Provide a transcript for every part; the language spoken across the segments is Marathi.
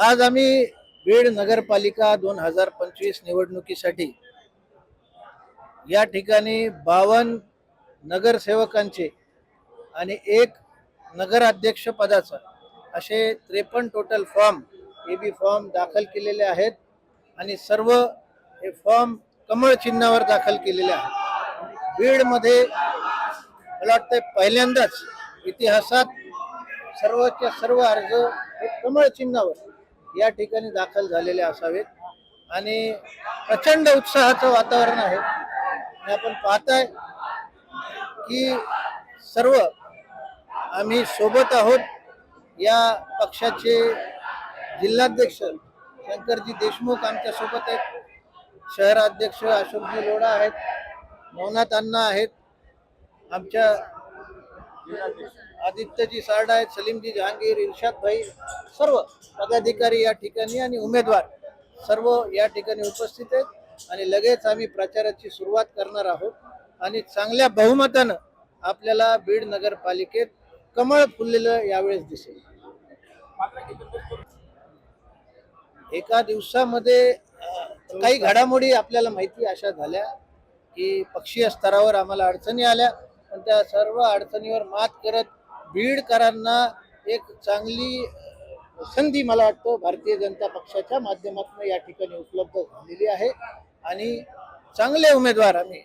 आज आम्ही बीड नगरपालिका दोन हजार पंचवीस निवडणुकीसाठी या ठिकाणी बावन नगरसेवकांचे आणि एक नगराध्यक्ष पदाचा असे त्रेपन्न total form A B form दाखल केलेले आहेत आणि सर्व हे फॉर्म कमळ चिन्हावर दाखल केलेले आहेत. बीडमध्ये मला वाटतं पहिल्यांदाच इतिहासात सर्वच्या सर्व अर्ज हे कमळ चिन्हावर या ठिकाणी दाखल झालेले असावेत. आणि प्रचंड उत्साहाचं वातावरण आहे. आणि आपण पाहताय की सर्व आम्ही सोबत आहोत. या पक्षाचे जिल्हाध्यक्ष शंकरजी देशमुख आमच्यासोबत आहेत. शहराध्यक्ष अशोकजी लोढा आहेत. नवनाथ अण्णा आहेत. आमच्या आदित्यजी सारडा आहेत सलीमजी जहांगीर इर्शाद भाई सर्व पदाधिकारी या ठिकाणी आणि उमेदवार सर्व या ठिकाणी उपस्थित आहेत. आणि लगेच आम्ही प्रचाराची सुरुवात करणार आहोत. आणि चांगल्या बहुमतानं आपल्याला बीड नगरपालिकेत कमळ फुललेलं यावेळेस दिसेल. एका दिवसामध्ये काही घडामोडी आपल्याला माहिती अशा झाल्या की पक्षीय स्तरावर आम्हाला अडचणी आल्या. पण त्या सर्व अडचणीवर मात करत बीडकरांना एक चांगली संधी मला वाटतं भारतीय जनता पक्षाच्या माध्यमातून या ठिकाणी उपलब्ध झालेली आहे. आणि चांगले उमेदवार आम्ही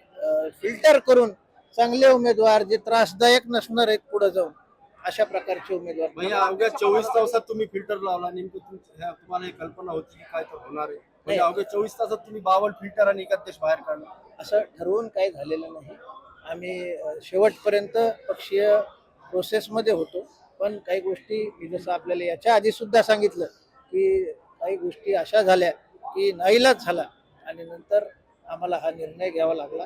फिल्टर करून चांगले उमेदवार जे त्रासदायक नसणार आहेत पुढे जाऊन अशा प्रकारचे उमेदवार म्हणजे अवघ्या चोवीस तासात तुम्ही फिल्टर लावला. नेमकं तुम्हाला कल्पना होती की काय तर होणार आहे. म्हणजे अवघ्या चोवीस तासात तुम्ही बावन्न फिल्टर आणि एकादेश बाहेर काढला. असं ठरवून काही झालेलं नाही. आम्ही शेवटपर्यंत पक्षीय प्रोसेसमध्ये होतो. पण काही गोष्टी मी जसं आपल्याला याच्या आधी सुद्धा सांगितलं की काही गोष्टी अशा झाल्या की नाईलाच झाला आणि नंतर आम्हाला हा निर्णय घ्यावा लागला.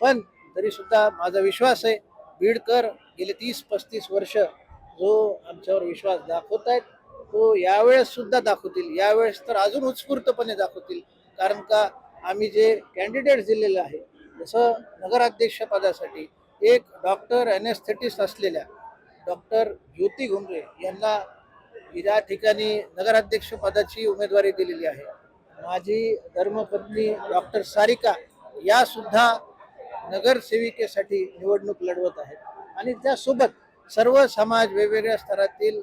पण तरीसुद्धा माझा विश्वास आहे बीडकर गेले तीस पस्तीस वर्ष जो आमच्यावर विश्वास दाखवत आहेत तो यावेळेस सुद्धा दाखवतील. यावेळेस तर अजून उत्स्फूर्तपणे दाखवतील. कारण का आम्ही जे कॅन्डिडेट दिलेले आहे जसं नगराध्यक्षपदासाठी एक डॉक्टर एनेस्थेटिस्ट असलेल्या डॉक्टर ज्योती घुमरे यांना या ठिकाणी नगराध्यक्ष पदाची उमेदवारी दिलेली आहे. माझी धर्मपत्नी डॉक्टर सारिका या सुद्धा नगरसेविकेसाठी निवडणूक लढवत आहेत. आणि त्यासोबत सर्व समाज वेगवेगळ्या स्तरातील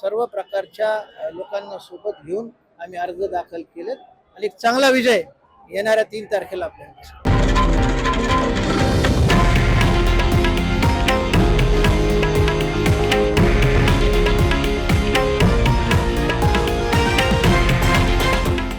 सर्व प्रकारच्या लोकांना सोबत घेऊन आम्ही अर्ज दाखल केलेत. आणि एक चांगला विजय येणाऱ्या तीन तारखेला आपल्याला